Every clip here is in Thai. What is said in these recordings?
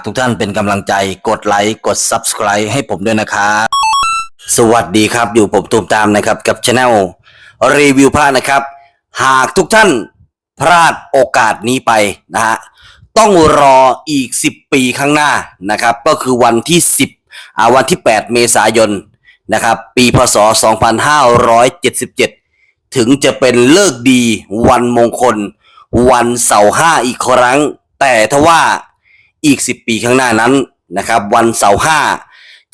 ากทุกท่านเป็นกำลังใจกดไลค์กด Subscribe ให้ผมด้วยนะครับสวัสดีครับอยู่ผมตูมตามนะครับกับช anel รีวิวผ้านะครับ หากทุกท่านพลาดโอกาสนี้ไปนะฮะต้องรออีก 10 ปีข้างหน้านะครับ ก็คือวันที่ 10อาวันที่ 8 เมษายนนะครับ ปีพศ 2577 ถึงจะเป็นเลิกดีวันมงคล วันเสาร์ห้าอีกครั้ง แต่ถ้าว่า อีก 10 ปีข้างหน้านั้นนะครับวันเสาร์ห้า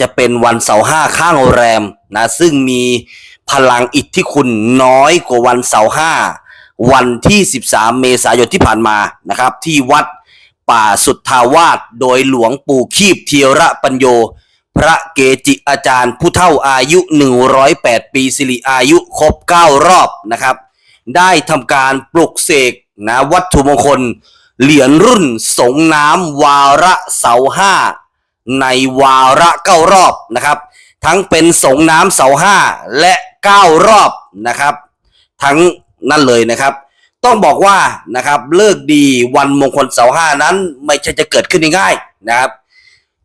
จะเป็นวันเสาร์ห้าข้างแรมนะซึ่งมีพลังอิทธิคุณน้อยกว่าวันเสาร์ห้าวันที่ 13 เมษายนที่ผ่านมานะครับ ที่วัดป่าสุทธาวาสโดยหลวงปู่คีบเทียระปัญโย พระเกจิอาจารย์ผู้เท่าอายุ 108 ปีสิริอายุครบ 9 รอบนะครับ ได้ทำการปลุกเสกนะวัตถุมงคล เหรียญรุ่นสงน้ำวาระเสาห้าในวาระเก้ารอบนะครับ ทั้งเป็นสงน้ำเสาห้าและเก้ารอบนะครับ ทั้งนั่นเลยนะครับ ต้องบอกว่านะครับเลิกดีวันมงคลเสาห้านั้นไม่ใช่จะเกิดขึ้นง่ายๆนะครับ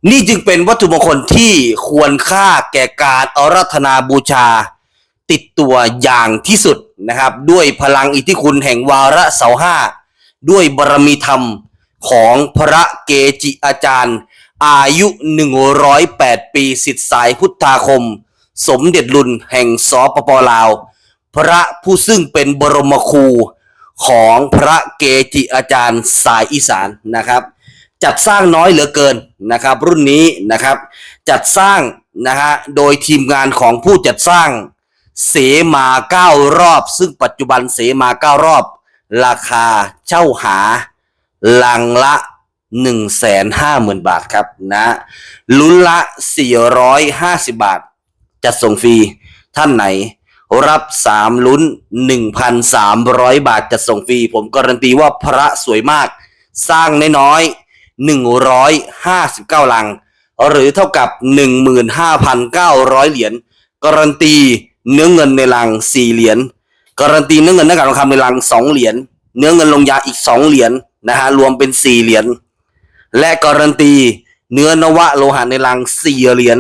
นี่จึงเป็นวัตถุมงคลที่ควรค่าแก่การอารัธนาบูชา ติดตัวอย่างที่สุดนะครับ ด้วยพลังอิทธิคุณแห่งวาระเสาห้า ด้วยบารมีธรรมของพระเกจิอาจารย์ อายุ 108 ปีสิทธิสายพุทธาคม สมเด็จรุ่นแห่งสปปลาว พระผู้ซึ่งเป็นบรมครูของพระเกจิอาจารย์สายอีสานนะครับ จัดสร้างน้อยเหลือเกินนะครับ รุ่นนี้นะครับ จัดสร้างนะฮะโดยทีมงานของผู้จัดสร้างเสมาเก้ารอบ ซึ่งปัจจุบันเสมาเก้ารอบ ราคาเช่าหาลังละ1นึ่งแสนห้าหมื่นบาทครับนะลุ้นละ 450 บาท จัดส่งฟรีท่านไหน รับ 3 ลุ้น 1,300 บาท จัดส่งฟรีผมการันตีว่าพระสวยมาก สร้างน้อยๆ159 ลัง หรือเท่ากับ 15,900 เหรียญการันตีเนื้อเงินในลัง 4 เหรียญ การันตีเนื้อเงินน้ากากทองคำในลัง2เหรียญเนื้อเงินลงยาอีก2เหรียญนะฮะรวมเป็น4เหรียญและการันตีเนื้อนวะโลหะในลัง4เหรียญ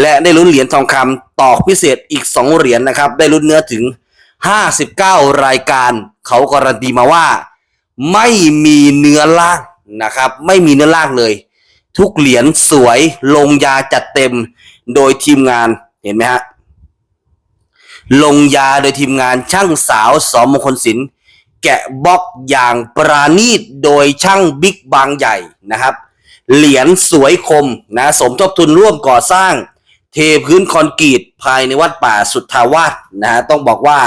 และได้ลุ้นเหรียญทองคำตอกพิเศษอีก2เหรียญนะครับ ได้ลุ้นเนื้อถึง59รายการ เขาการันตีมาว่า ไม่มีเนื้อล่างนะครับ ไม่มีเนื้อล่างเลย ทุกเหรียญสวยลงยาจัดเต็มโดยทีมงานเห็นไหมฮะ ลงยาโดยทีมงานช่างสาวสมมงคลศิลป์แกะบล็อกอย่างปราณีตโดยช่างบิ๊กบางใหญ่นะครับ เหรียญสวยคมนะสมทบทุนร่วมก่อสร้าง เทพื้นคอนกรีตภายในวัดป่าสุทธาวาสนะฮะต้องบอกว่า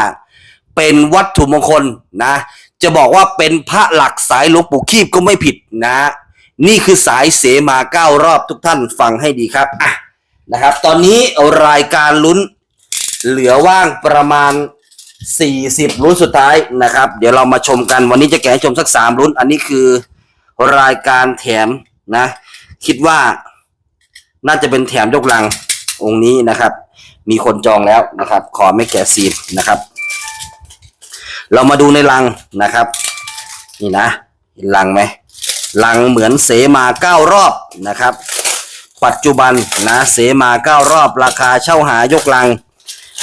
เป็นวัตถุมงคลนะ จะบอกว่าเป็นพระหลักสายหลวงปู่คีบก็ไม่ผิดนะ นี่คือสายเสมาเก้ารอบทุกท่านฟังให้ดีครับอะนะครับ ตอนนี้รายการลุ้น เหลือว่างประมาณ 40ลุ้นสุดท้ายนะครับ เดี๋ยวเรามาชมกันวันนี้จะแกะให้ชมสัก3ลุ้นอันนี้คือรายการแถมนะ คิดว่าน่าจะเป็นแถมยกลังองค์นี้นะครับ มีคนจองแล้วนะครับ ขอไม่แกะซีนนะครับ เรามาดูในลังนะครับ นี่นะเห็นลังไหมลังเหมือนเสมาเก้ารอบนะครับ ปัจจุบันนะเสมาเก้ารอบราคาเช่าหายกลัง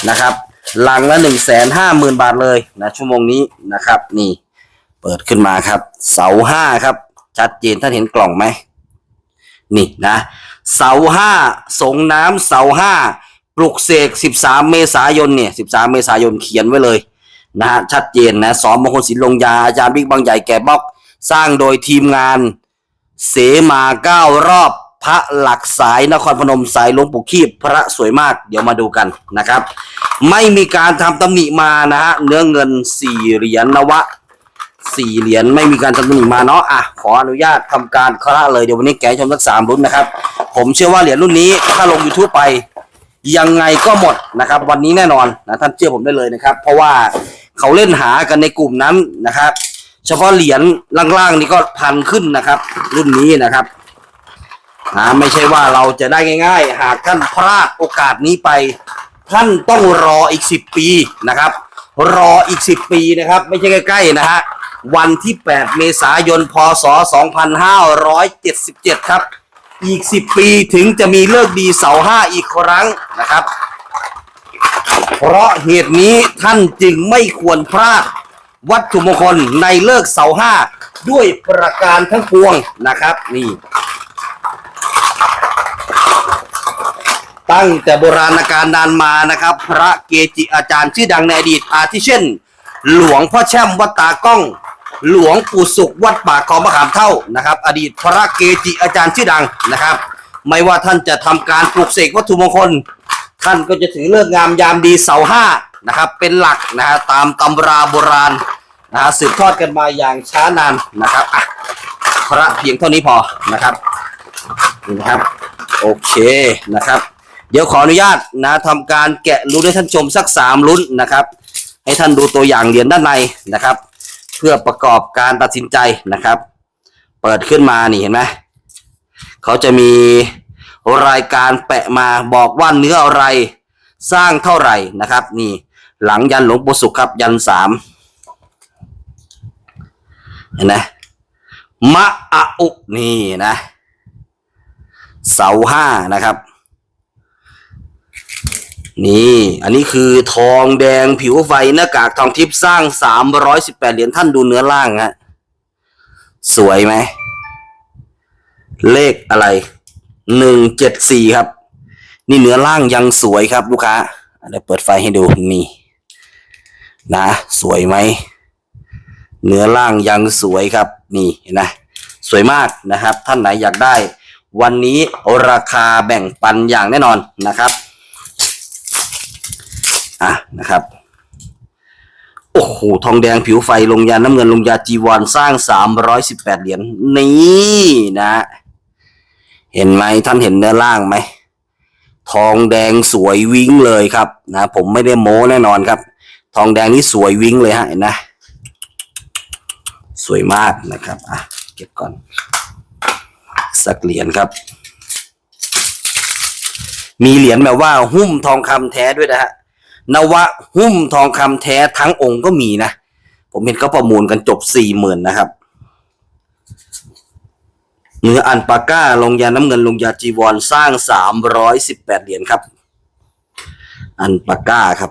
นะครับลังละหนึ่งแสนห้าหมื่นบาทเลยนะชั่วโมงนี้นะครับ นี่ เปิดขึ้นมาครับ เสาห้าครับ ชัดเจนท่านเห็นกล่องไหมนี่นะ เสาห้าสงน้ำเสาห้าปลุกเสกสิบสามเมษายนเนี่ยสิบสามเมษายนเขียนไว้เลยนะฮะชัดเจนนะสอนมงคลศิลป์ลงยาอาจารย์บิ๊กบางใหญ่แก่บล็อก สร้างโดยทีมงาน เสมาเก้ารอบ พระหลักสายนครพนมสายหลวงปู่คีบพระสวยมากเดี๋ยวมาดูกันนะครับ ไม่มีการทำตำหนิมานะฮะเนื้อเงินสี่เหรียญนวะสี่เหรียญไม่มีการทำตำหนิมาเนาะอะขออนุญาตทำการคละเลยเดี๋ยววันนี้แกะให้ชมสักสามรุ่นนะครับ ผมเชื่อว่าเหรียญรุ่นนี้ถ้าลง YouTube ไปยังไงก็หมดนะครับ วันนี้แน่นอนนะท่านเชื่อผมได้เลยนะครับ เพราะว่าเขาเล่นหากันในกลุ่มนั้นนะครับ เฉพาะเหรียญล่างๆนี่ก็พันขึ้นนะครับ รุ่นนี้นะครับ นะไม่ใช่ว่าเราจะได้ง่าย ๆ หากท่านพลาดโอกาสนี้ไป ท่านต้องรออีกสิบปีนะครับ รออีกสิบปีนะครับ ไม่ใช่ใกล้ๆนะฮะวันที่ 8 เมษายน พศ 2577 ครับ อีก 10 ปีถึงจะมีเลิกดีเสาห้าอีกครั้งนะครับ เพราะเหตุนี้ท่านจึงไม่ควรพลาดวัตถุมงคลในเลิกเสาห้าด้วยประการทั้งปวงนะครับนี่ ตั้งแต่โบราณกาลนานมานะครับ พระเกจิอาจารย์ชื่อดังในอดีตอาทิเช่น หลวงพ่อแช่มวัดตากล้อง หลวงปู่สุขวัดป่าคองมะขามเท่านะครับ อดีตพระเกจิอาจารย์ชื่อดังนะครับ ไม่ว่าท่านจะทำการปลูกเสกวัตถุมงคล ท่านก็จะถือเลิกงามยามดีเสาห้านะครับ เป็นหลักนะฮะตามตำราโบราณนะฮะสืบทอดกันมาอย่างช้านานนะครับพระเพียงเท่านี้พอนะครับนะครับ โอเคนะครับ เดี๋ยวขออนุญาตนะทำการแกะลุ้นให้ท่านชมสักสามลุ้นนะครับ ให้ท่านดูตัวอย่างเหรียญด้านในนะครับ เพื่อประกอบการตัดสินใจนะครับ เปิดขึ้นมานี่เห็นไหมเขาจะมีรายการแปะมาบอกว่าเนื้ออะไรสร้างเท่าไหร่นะครับ นี่หลังยันหลวงปู่สุขครับยันสามเห็นไหมมะอะอุนี่นะ เสาห้านะครับ นี่ อันนี้คือทองแดงผิวไฟหน้ากากทองทิพย์สร้างสามร้อยสิบแปดเหรียญท่านดูเนื้อล่างฮะสวยไหม เลขอะไรหนึ่งเจ็ดสี่ครับ นี่เนื้อล่างยังสวยครับลูกค้าเดี๋ยวเปิดไฟให้ดูนี่นะ สวยไหมเนื้อล่างยังสวยครับ นี่นไหมสวยมากนะครับ ท่านไหนอยากได้ วันนี้ราคาแบ่งปันอย่างแน่นอนนะครับ อะนะครับโอ้โหทองแดงผิวไฟลงยาน้ำเงินลงยาจีวรสร้างสามร้อยสิบแปดเหรียญนี่นะ เห็นไหมท่านเห็นเนื้อล่างไหมทองแดงสวยวิ้งเลยครับนะผมไม่ได้โม้แน่นอนครับ ทองแดงนี่สวยวิ้งเลยฮะเห็นนะ สวยมากนะครับอะเก็บก่อน สักเหรียญครับ มีเหรียญแบบว่าหุ้มทองคำแท้ด้วยนะฮะ นวะหุ้มทองคำแท้ทั้งองค์ก็มีนะ ผมเห็นเขาประมูลกันจบสี่หมื่นนะครับเนื้ออันปาก้าลงยาน้ำเงินลงยาจีวรสร้างสามร้อยสิบแปดเหรียญครับ อันปาก้าครับ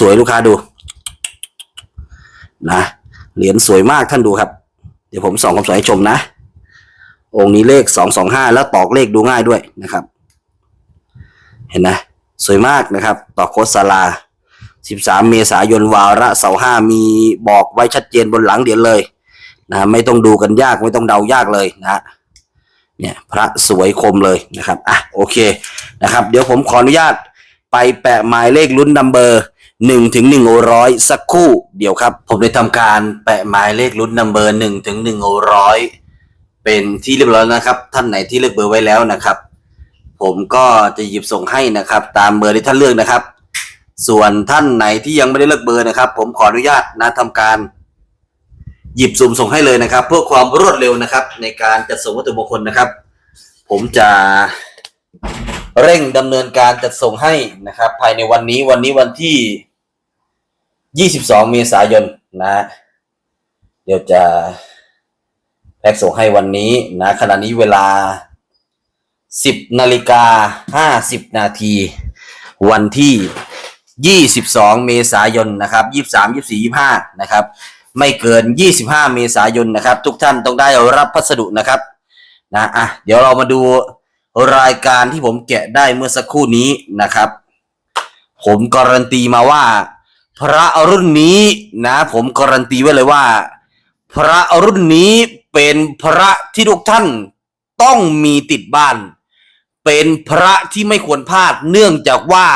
สวยๆลูกค้าดู นะเหรียญสวยมากท่านดูครับ เดี๋ยวผมส่องความสวยให้ชมนะ องค์นี้เลขสองสองห้าแล้วตอกเลขดูง่ายด้วยนะครับ เห็นนะ สวยมากนะครับ ต่อโคสลา 13 เมษายนวาระเสาห้ามีบอกไว้ชัดเจนบนหลังเหรียญเลยนะไม่ต้องดูกันยากไม่ต้องเดายากเลยนะเนี่ยพระสวยคมเลยนะครับอะโอเคนะครับ เดี๋ยวผมขออนุญาตไปแปะหมายเลขลุ้นนัมเบอร์หนึ่งถึงหนึ่งร้อยสักคู่เดี๋ยวครับ ผมได้ทำการแปะหมายเลขลุ้นนัมเบอร์หนึ่งถึงหนึ่งร้อยเป็นที่เรียบร้อยนะครับ ท่านไหนที่เลือกเบอร์ไว้แล้วนะครับ ผมก็จะหยิบส่งให้นะครับ ตามเบอร์ที่ท่านเลือกนะครับ ส่วนท่านไหนที่ยังไม่ได้เลือกเบอร์นะครับ ผมขออนุญาตนะทำการ หยิบสุ่มส่งให้เลยนะครับ เพื่อความรวดเร็วนะครับ ในการจัดส่งวัตถุมงคลนะครับ ผมจะเร่งดำเนินการจัดส่งให้นะครับ ภายในวันนี้วันนี้วันที่ 22 เมษายนนะ เดี๋ยวจะแพ็กส่งให้วันนี้นะขณะนี้เวลา 10นาฬิกา50นาที วันที่22เมษายนนะครับ23 24 25นะครับ ไม่เกิน25เมษายนนะครับ ทุกท่านต้องได้รับพัสดุนะครับนะอะเดี๋ยวเรามาดูรายการที่ผมแกะได้เมื่อสักครู่นี้นะครับ ผมการันตีมาว่า พระรุ่นนี้นะ ผมการันตีไว้เลยว่า พระรุ่นนี้เป็นพระที่ทุกท่านต้องมีติดบ้าน เป็นพระที่ไม่ควรพลาดเนื่องจากว่า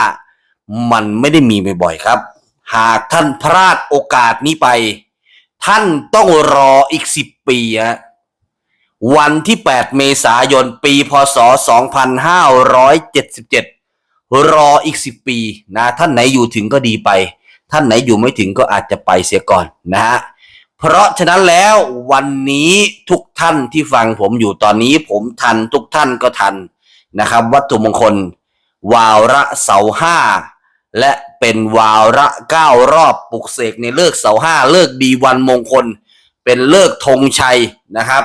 มันไม่ได้มีบ่อยๆครับ หากท่านพลาดโอกาสนี้ไป ท่านต้องรออีกสิบปีฮะวันที่ 8 เมษายน ปี พศ 2577 รออีก 10 ปีนะ ท่านไหนอยู่ถึงก็ดีไป ท่านไหนอยู่ไม่ถึงก็อาจจะไปเสียก่อนนะฮะ เพราะฉะนั้นแล้ววันนี้ทุกท่านที่ฟังผมอยู่ตอนนี้ผมทันทุกท่านก็ทัน นะครับ วัตถุมงคล วาวระเสาห้าและเป็นวาระเก้ารอบปลุกเสกในเลิกเสาห้าเลิกดีวันมงคล เป็นเลิกธงชัยนะครับ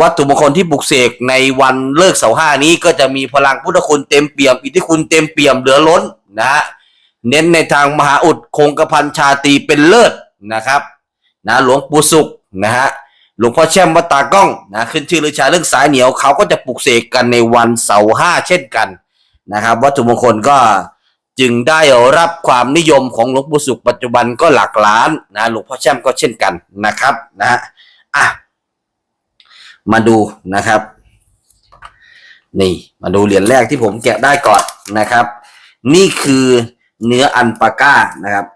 วัตถุมงคลที่ปลุกเสกในวันเลิกเสาห้านี้ก็จะมีพลังพุทธคุณเต็มเปี่ยมอิทธิคุณเต็มเปี่ยมเหลือล้นนะฮะเน้นในทางมหาอุดคงกระพันชาตีเป็นเลิศนะครับนะหลวงปู่สุขนะฮะ หลวงพ่อแช่มวัดตากล้องนะขึ้นชื่อลือชาเรื่องสายเหนียวเขาก็จะปลุกเสกกันในวันเสาร์ห้าเช่นกันนะครับ วัตถุมงคลก็จึงได้รับความนิยมของหลวงปู่สุขปัจจุบันก็หลักล้านนะหลวงพ่อแช่มก็เช่นกันนะครับนะฮะอะมาดูนะครับ นี่มาดูเหรียญแรกที่ผมแกะได้ก่อนนะครับ นี่คือเนื้ออันปาก้านะครับ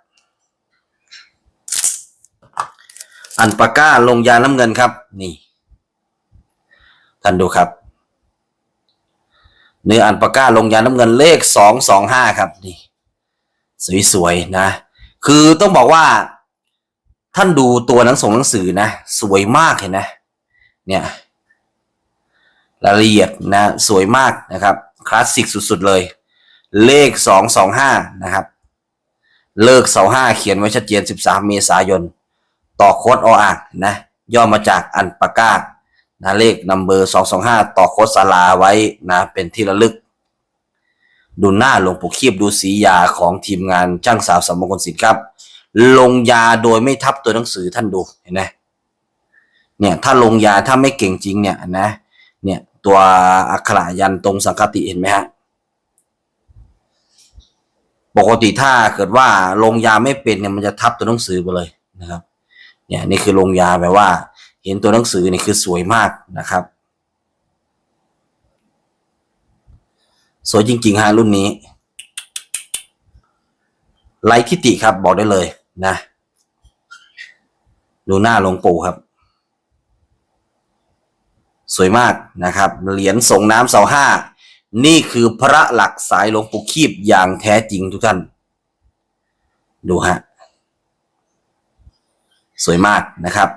อันปาก้าลงยาน้ำเงินครับ นี่ ท่านดูครับ เนื้ออันปาก้าลงยาน้ำเงินเลขสองสองห้าครับนี่ สวยๆนะ คือต้องบอกว่า ท่านดูตัวหนังส่งหนังสือนะ สวยมากเห็นไหมเนี่ยรายละเอียดนะ สวยมากนะครับ คลาสสิกสุดๆเลย เลขสองสองห้านะครับ เลิกเสาห้าเขียนไว้ชัดเจนสิบสามเมษายน ต่อโค้ดออ่างนะย่อมาจากอันปากานะเลขนัมเบอร์สองสองห้าต่อโค้ดสาราไว้นะเป็นที่ระลึก ดูหน้าหลวงปู่คีบดูสียาของทีมงานจ้างสาวสมมงคลศิลป์ครับ ลงยาโดยไม่ทับตัวหนังสือท่านดูเห็นไหมเนี่ยถ้าลงยาถ้าไม่เก่งจริงเนี่ยนะเนี่ยตัวอักขระยันตรงสังคติเห็นไหมฮะปกติถ้าเกิดว่าลงยาไม่เป็นเนี่ยมันจะทับตัวหนังสือไปเลยนะครับ เนี่ยนี่คือลงยาแปลว่า เห็นตัวหนังสือนี่คือสวยมากนะครับ สวยจริงๆฮะรุ่นนี้ไร้ทิติครับบอกได้เลยนะดูหน้าหลวงปู่ครับ สวยมากนะครับ เหรียญส่งน้ำเสาห้า นี่คือพระหลักสายหลวงปู่คีบอย่างแท้จริงทุกท่าน ดูฮะ สวยมากนะครับ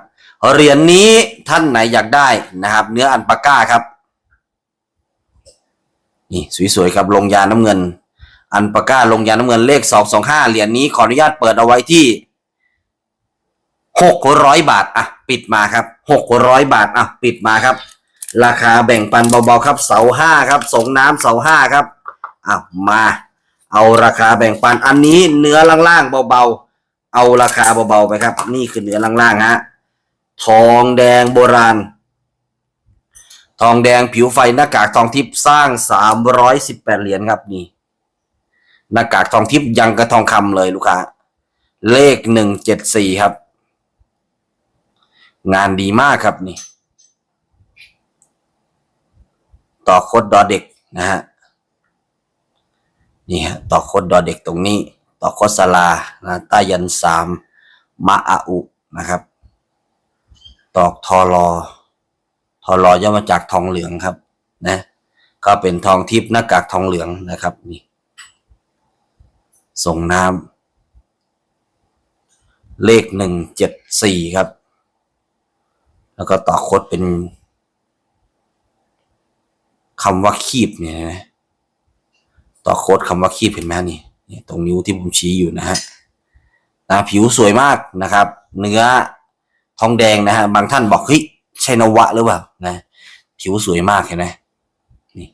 เหรียญนี้ท่านไหนอยากได้นะครับ เนื้ออันปาก้าครับนี่สวยๆครับลงยาน้ำเงิน อันปาก้าลงยาน้ำเงินเลขสองสองห้าเหรียญนี้ขออนุญาตเปิดเอาไว้ที่หกร้อยบาทอะปิดมาครับหกร้อยบาทอะปิดมาครับ ราคาแบ่งปันเบาๆครับ เสาห้าครับสงน้ำเสาห้าครับอะมา เอาราคาแบ่งปันอันนี้เนื้อล่างๆเบาๆ เอาราคาเบาๆไปครับ นี่คือเนื้อล่างๆฮะทองแดงโบราณ ทองแดงผิวไฟหน้ากากทองทิพย์สร้างสามร้อยสิบแปดเหรียญครับนี่หน้ากากทองทิพย์ยังกระทองคำเลยลูกค้า เลขหนึ่งเจ็ดสี่ครับ งานดีมากครับนี่ ต่อโคดดอเด็กนะฮะนี่ฮะต่อโคดดอเด็กตรงนี้ ต่อโคสลานะใต้ยันสามมะอาอุนะครับ ตอกทอรอทอรอย่อมาจากทองเหลืองครับนะก็เป็นทองทิพย์หน้ากากทองเหลืองนะครับนี่ส่งน้ำเลขหนึ่งเจ็ดสี่ครับ แล้วก็ต่อโคดเป็นคำว่าคีบเนี่ยนะต่อโคดคำว่าคีบเห็นไหมนี่ ตรงนิ้วที่ผมชี้อยู่นะฮะนะผิวสวยมากนะครับ เนื้อทองแดงนะฮะบางท่านบอกเฮ้ยใช่นวะหรือเปล่านะผิวสวยมากเห็นไหมนี่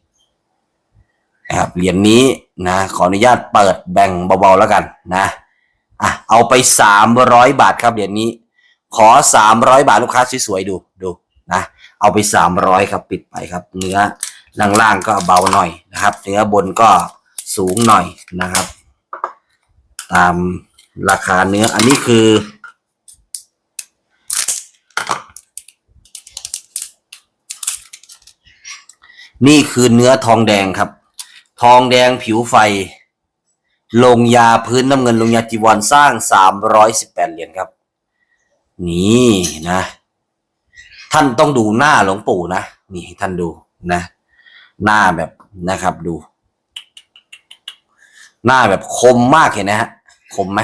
นะครับเหรียญนี้นะขออนุญาตเปิดแบ่งเบาๆแล้วกันนะอะเอาไปสามร้อยบาทครับเหรียญนี้ ขอสามร้อยบาทลูกค้าสวยๆดูดูนะเอาไปสามร้อยครับปิดไปครับ เนื้อล่างๆก็เบาหน่อยนะครับ เนื้อบนก็สูงหน่อยนะครับ ตามราคาเนื้อ อันนี้คือ นี่คือเนื้อทองแดงครับ ทองแดงผิวไฟ ลงยาพื้นน้ำเงินลงยาจีวรสร้างสามร้อยสิบแปดเหรียญครับ นี่นะ ท่านต้องดูหน้าหลวงปู่นะ นี่ให้ท่านดูนะ หน้าแบบนะครับดู หน้าแบบคมมากเห็นนะฮะ คมไหม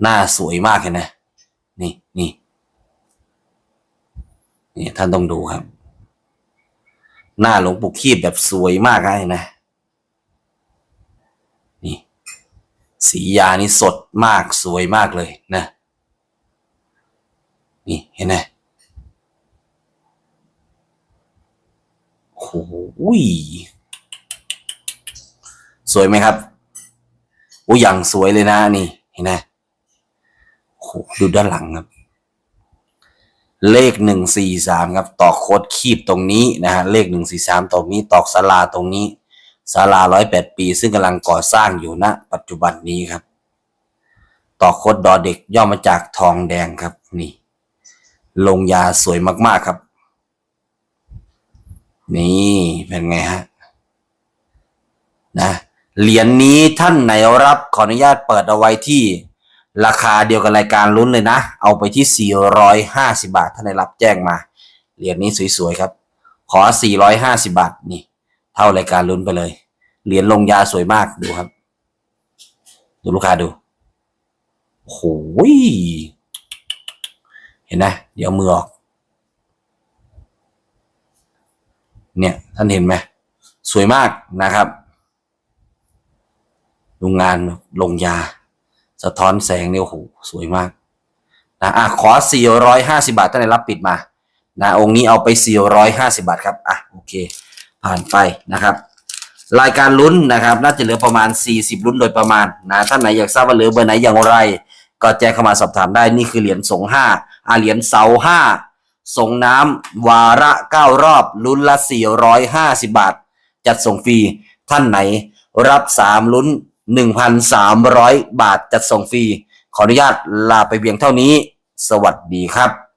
หน้าสวยมากเห็นนะนี่นี่นี่ท่านต้องดูครับ หน้าหลวงปู่คีบแบบสวยมากนะเห็นนะสียานี่สดมากสวยมากเลยนะ นี่เห็นไหมโอ้ยสวยไหมครับ โอ้ยอย่างสวยเลยนะนี่เห็นไหมโอ้ดูด้านหลังครับ เลขหนึ่งสี่สามครับ ตอกโคดคีบตรงนี้นะฮะเลขหนึ่งสี่สามตรงนี้ ตอกศาลาตรงนี้ศาลาร้อยแปดปี ซึ่งกำลังก่อสร้างอยู่ณปัจจุบันนี้ครับตอกโคดดอเด็กย่อมาจากทองแดงครับ นี่ ลงยาสวยมาก ๆครับ นี่เป็นไงฮะ นะ เหรียญนี้ท่านไหนรับขออนุญาตเปิดเอาไว้ที่ราคาเดียวกับรายการลุ้นเลยนะ เอาไปที่ 450 บาท ท่านไหนรับแจ้งมา เหรียญนี้สวยๆครับ ขอ 450 บาทนี่ เท่ารายการลุ้นไปเลย เหรียญลงยาสวยมากดูครับ ดูลูกค้าดูโอ้โหยเห็นไหมเดี๋ยวมือออก เนี่ย ท่านเห็นไหม สวยมากนะครับ โรงงานลงยา สะท้อนแสงเนี่ยโอ้โหสวยมากนะอะขอ 450 บาทท่านไหนรับปิดมานะองค์นี้เอาไป 450 บาทครับอะโอเค ผ่านไปนะครับ รายการลุ้นนะครับน่าจะเหลือประมาณ 40 ลุ้นโดยประมาณนะท่านไหนอยากทราบว่าเหลือเบอร์ไหนอย่างไร ก็แจ้งเข้ามาสอบถามได้นี่คือเหรียญสงห้าอะเหรียญเสาห้าส่งน้ำวาระเก้ารอบลุ้นละ 450 บาท จัดส่งฟรีท่านไหนรับ 3 ลุ้น 1,300 บาทจัดส่งฟรี ขออนุญาตลาไปเพียงเท่านี้ สวัสดีครับ